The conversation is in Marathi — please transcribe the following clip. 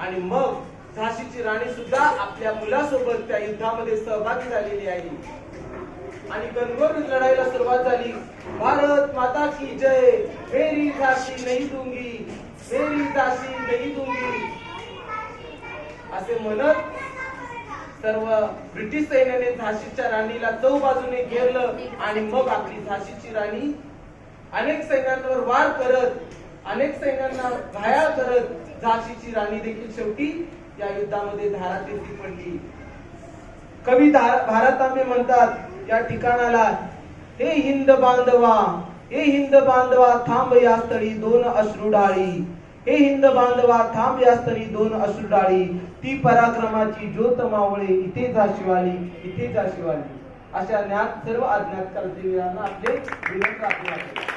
आणि मग झाशीची राणी सुद्धा आपल्या मुलासोबत त्या युद्धामध्ये सहभागी झालेली आहे. आणि गणगोर लढाईला सुरुवात झाली. भारत माता की जय. मेरी झाशी नाही दुंगी. मेरी झाशी नाही दुंगी. असे म्हणत सर्व ब्रिटिश सैन्याने झाशीच्या राणीला चौ बाजूने घेरलं आणि मग आपली झाशीची राणी अनेक सैन्यांवर वार करत अनेक सैन्यांना घायाळ करत झाशीची राणी देखील शेवटी या युद्धामध्ये धारातीर्थी पडली. कवी धा- भारतांबे म्हणतात या ठिकाणाला हे हिंद बांधवा हे हिंद बांधवा थांब या स्थळी दोन अश्रू डाळी हे हिंद बांधवा थांब या स्थळी दोन अश्रू डाळी ती पराक्रमाची ज्योत मावळे इथे जा शिवाली इथे जा शिवाली. अशा ज्ञात सर्व अज्ञात कर्तव्यांना आपले विनंत आपले